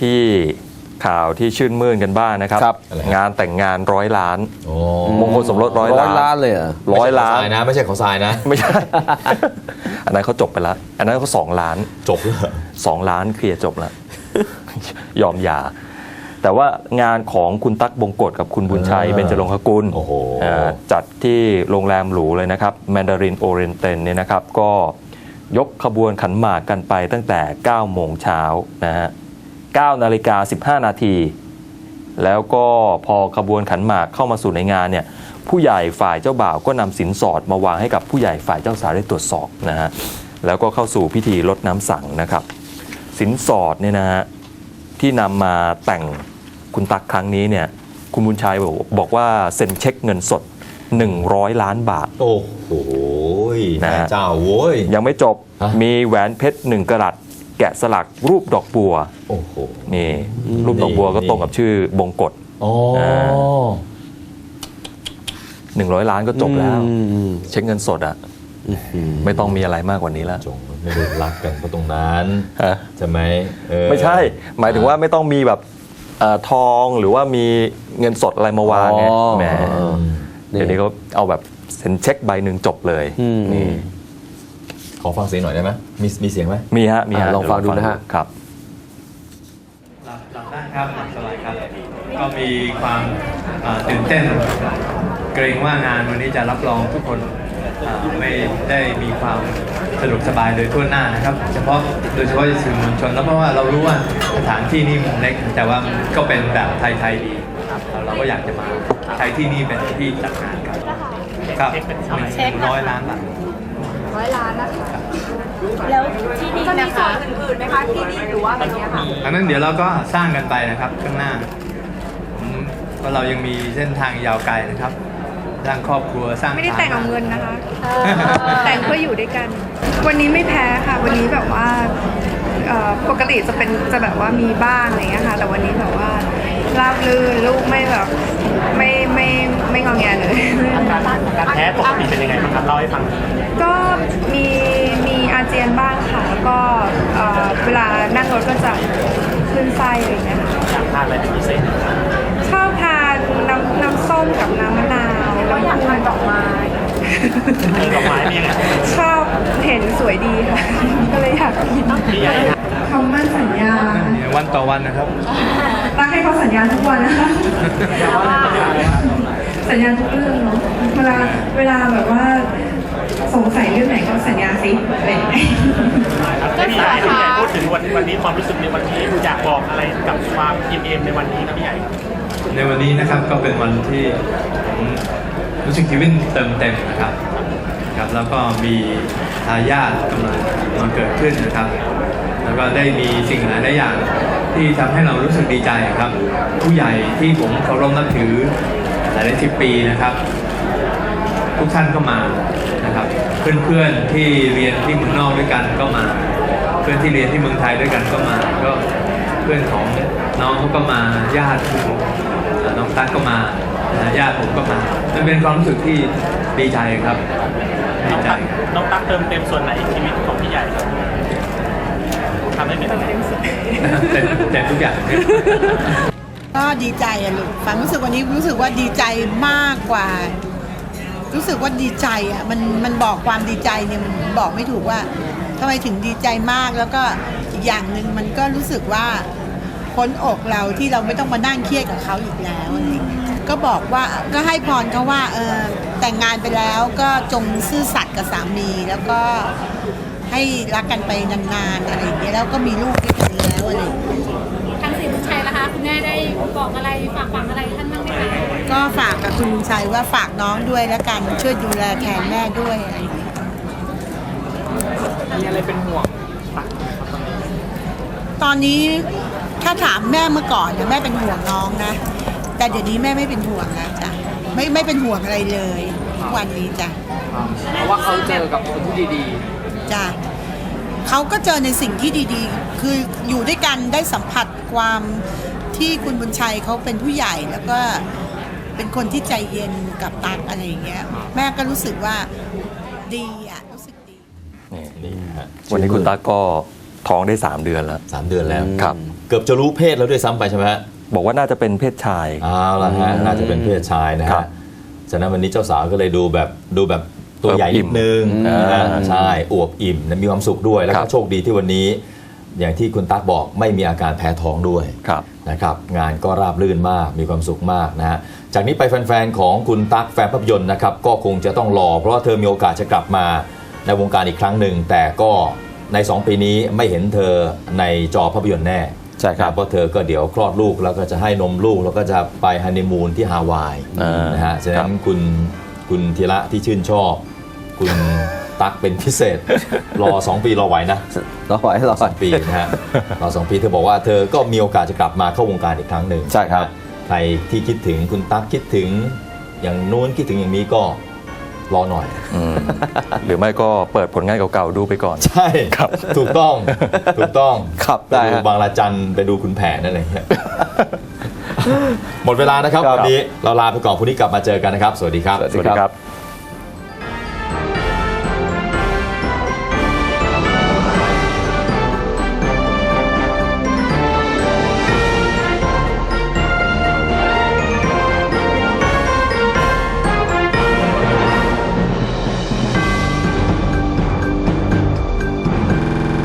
ที่ข่าวที่ชื่นมื่นกันบ้างนะครับครับอะไรครับ งานแต่งงานร้อยล้าน โอ้มงคลสมรสร้อยร้อยล้านล้านเลยเหรอร้อยล้าน ไม่ใช่ของทรายนะ ไม่ใช่ของทรายนะ ไม่ใช่ อันนั้นเขาจบไปแล้วอันนั้นเขาสองล้าน จบแล้วสองล้านเคลียร์จบแล้ว ยอมหย่า แต่ว่างานของคุณตั๊กบงกฎกับคุณบุญชัยอ่าเบญจรงคกุลโอ้โหอ่าจัดที่โรงแรมหรูเลยนะครับแมนดารินโอเรนเตนเนี่ยนะครับ ก็ยกขบวนขันหมากกันไปตั้งแต่ 9 โมงเช้านะฮะ 9นาฬิกา15 นาที แล้วก็พอขบวนขันหมากเข้ามาสู่ในงานเนี่ยผู้ใหญ่ฝ่ายเจ้าบ่าวก็นำสินสอดมาวางให้กับผู้ใหญ่ฝ่ายเจ้าสาวได้ตรวจสอบนะฮะแล้วก็เข้าสู่พิธีลดน้ำสั่งนะครับ สินสอดเนี่ยนะฮะที่นำมาแต่งคุณตักครั้งนี้เนี่ยคุณบุญชัยบอกบอกว่าเซ็นเช็คเงินสด 100 ล้านบาท โอ้โหนะแม่ฮะเจ้าโว้ยยังไม่จบฮะมีแหวนเพชรหนึ่งกะรัตแกะสลักรูปดอกบัวโอ้โหนี่ รูปดอกบัวก็นี่ตรงกับชื่อบงกฎอ๋อ100ล้านก็จบแล้วอืมอืมเช็คเงินสดอะไม่ต้องมีอะไรมากกว่านี้แล้วจงไม่ได้รักกันเพราะตรงนั้นฮะใช่ไหมเออไม่ใช่ หมายถึงว่าไม่ต้องมีแบบเอ่อทองหรือว่ามีเงินสดอะไรมาวางไงอ๋อแหมอืมเดี๋ยวนี้เขาเอาแบบเซ็นเช็คใบหนึ่งจบเลยอืมนี่ ขอฟังเสียงหน่อยได้ไหมมีมีเสียงไหมมีฮะมีฮะอะลองฟังดูนะฮะครับหลับหลับได้ครับหลับสบายครับก็มีความอ่าตื่นเต้น เกรงว่างานวันนี้จะรับรองทุกคนอ่าไม่ได้มีความสะดวกสบายโดยทั่วหน้านะครับ เฉพาะโดยเฉพาะสื่อมวลชน แล้วเพราะว่าเรารู้ว่าสถานที่นี่มันเล็ก แต่ว่ามันก็เป็นแบบไทยๆดีครับเราก็อยากจะมาใช้ที่นี่เป็นที่จัดงานครับครับหนึ่งร้อยล้านบาท ร้อยล้านนะคะ แล้วที่นี่จะมีส่วนอื่นๆไหมคะที่นี่หรือว่าอะไรเงี้ยค่ะ อันนั้นเดี๋ยวเราก็สร้างกันไปนะครับข้างหน้าอืมเพราะเรายังมีเส้นทางยาวไกลนะครับ สร้างครอบครัวสร้างไม่ได้แต่งเอาเงินนะคะเออแต่งเพื่ออยู่ด้วยกัน วันนี้ไม่แพ้ค่ะ วันนี้แบบว่าเอ่อปกติจะเป็นจะแบบว่ามีบ้างอะไรเงี้ยค่ะ แต่วันนี้แบบว่าราบรื่นลูกไม่แบบไม่ไม่ไม่งอแงเลยการแพ้ปกติเป็นยังไงบ้างครับเล่าให้ฟังก็ มีมีอาเจียนบ้างค่ะแล้วก็เอ่อเวลานั่งรถก็จะคลื่นไส้อะไรเงี้ยค่ะอยากทานอะไรเป็นพิเศษชอบทานน้ำน้ำส้มกับน้ำมะนาวก็อยากทานดอกไม้มีดอกไม้เป็นยังไงชอบเห็นสวยดีค่ะ ก็เลยอยากกินพี่ใหญ่นะคำมั่นสัญญาวันต่อวันนะครับรักให้เขาสัญญาทุกวันนะคะ สัญญาทุกเรื่องเนาะเวลาเวลาแบบว่า สงสัยเรื่องไหนก็สัญญาสิอะไรอย่างเงี้ยพี่ใหญ่พี่ใหญ่พูดถึงวันวันนี้ความรู้สึกในวันนี้อยากบอกอะไรกับความอิ่มเอมในวันนี้นะพี่ใหญ่ในวันนี้นะครับก็เป็นวันที่ผมรู้สึกชีวิตเติมเต็มนะครับครับ แล้วก็มีทายาทกำลังมาเกิดขึ้นนะครับ แล้วก็ได้มีสิ่งหลายหลายอย่างที่ทำให้เรารู้สึกดีใจครับ ผู้ใหญ่ที่ผมเคารพนับถือหลายหลายสิบปีนะครับ ทุกท่านก็มานะครับ เพื่อนๆที่เรียนที่เมืองนอกด้วยกันก็มา เพื่อนที่เรียนที่เมืองไทยด้วยกันก็มาก็เพื่อนของน้องเขาก็มาญาติของเอ่อน้องตั๊กก็มานะญาติผมก็มามันเป็นความรู้สึกที่ดีใจครับดีน้องใจตั๊กน้องตั๊กเติมเต็มส่วนไหนชีวิตของพี่ใหญ่ครับทำให้เป็นเต็มเต็มทุกอย่างก็ดีใจอะลูกความรู้สึกวันนี้รู้สึกว่าดีใจมากกว่า รู้สึกว่าดีใจอะมันมันบอกความดีใจเนี่ยมันบอกไม่ถูกว่าทำไมถึงดีใจมากแล้วก็อีกอย่างหนึ่งมันก็รู้สึกว่าพ้นอกเราที่เราไม่ต้องมานั่งเครียดกับเขาอีกแล้ว ก็บอกว่าก็ให้พรเขาว่าเออแต่งงานไปแล้วก็จงซื่อสัตย์กับสามีแล้วก็ให้รักกันไปนานๆอะไรอย่างเงี้ยแล้วก็มีลูกด้วยกันแล้วอะไร อย่างเงี้ยทางศรีบุญชัยนะคะคุณแม่ได้บอกอะไรฝากฝังอะไรท่านบ้างไหมคะก็ฝากกับคุณลุงชัยว่าฝากน้องด้วยแล้วกันช่วยดูแลแทนแม่ด้วยอะไรอย่างเงี้ยมีอะไรเป็นห่วงตั๊กตอนนี้ถ้าถามแม่เมื่อก่อนเนี่ยแม่เป็นห่วงน้องนะ แต่เดี๋ยวนี้แม่ไม่เป็นห่วงแล้วจ้ะไม่ไม่เป็นห่วงอะไรเลยทุกวันนี้จ้ะ เพราะว่าเขาเจอกับคนที่ดีจ้ะ เขาก็เจอในสิ่งที่ดีๆ คืออยู่ด้วยกันได้สัมผัสความที่คุณบุญชัยเขาเป็นผู้ใหญ่แล้วก็เป็นคนที่ใจเย็นกับตักอะไรอย่างเงี้ยแม่ก็รู้สึกว่าดีอะรู้สึกดี นี่นี่ฮะวันนี้คุณตั๊กก็ท้องได้ 3 เดือนแล้ว สามเดือนแล้ว ครับ เกือบจะรู้เพศแล้วด้วยซ้ำไปใช่ไหมฮะบอกว่าน่าจะเป็นเพศชาย เอาละฮะอืมน่าจะเป็นเพศชายนะครัฮะบ ฉะนั้นวันนี้เจ้าสาวก็เลยดูแบบดูแบบ ตัวใหญ่นิดนึงอืมนะฮะใช่อวบอิ่มและมีความสุขด้วย แล้วครัก็บโชคดีที่วันนี้ อย่างที่คุณตั๊กบอกไม่มีอาการแพ้ท้องด้วยครับนะครับงานก็ราบรื่นมากมีความสุขมากนะฮะจากนี้ไปแฟนๆของคุณตั๊กแฟนภาพยนตร์นะครับก็คงจะต้องรอ เพราะว่าเธอมีโอกาสจะกลับมาในวงการอีกครั้งหนึ่ง แต่ก็ใน 2 ปีนี้ไม่เห็นเธอในจอภาพยนตร์แน่ใช่ครับนะเพราะเธอก็เดี๋ยวคลอดลูกแล้วก็จะให้นมลูก แล้วก็จะไปฮันนีมูนที่ฮาวายอ่านนะฮะฉะครันั้นบคุณคุณธีระที่ชื่นชอบ คุณตั๊กเป็นพิเศษ รอ 2 ปีรอไหวนะรอไว้รอสไว้องปีนะฮะรอสองปีเธอบอกว่าเธอก็มีโอกาสจะกลับมาเข้าวงการอีกครั้งหนึ่งใช่ครับนะฮะใครที่คิดถึงคุณตั๊กคิดถึง อย่างนู้นคิดถึงอย่างนี้ก็รอหน่อยอืมหรือไม่ก็เปิดผลงานเก่าๆดูไปก่อน ใช่ถูกต้องถูกต้องครับไปได้ดูฮะบางระจันไปดูคุณแผนอะไรเงี้ยหมดเวลานะครับครับวันนี้เราลาไปก่อนพรุ่งนี้กลับมาเจอกันนะครับ สวัสดีครับ สวัสดีครับ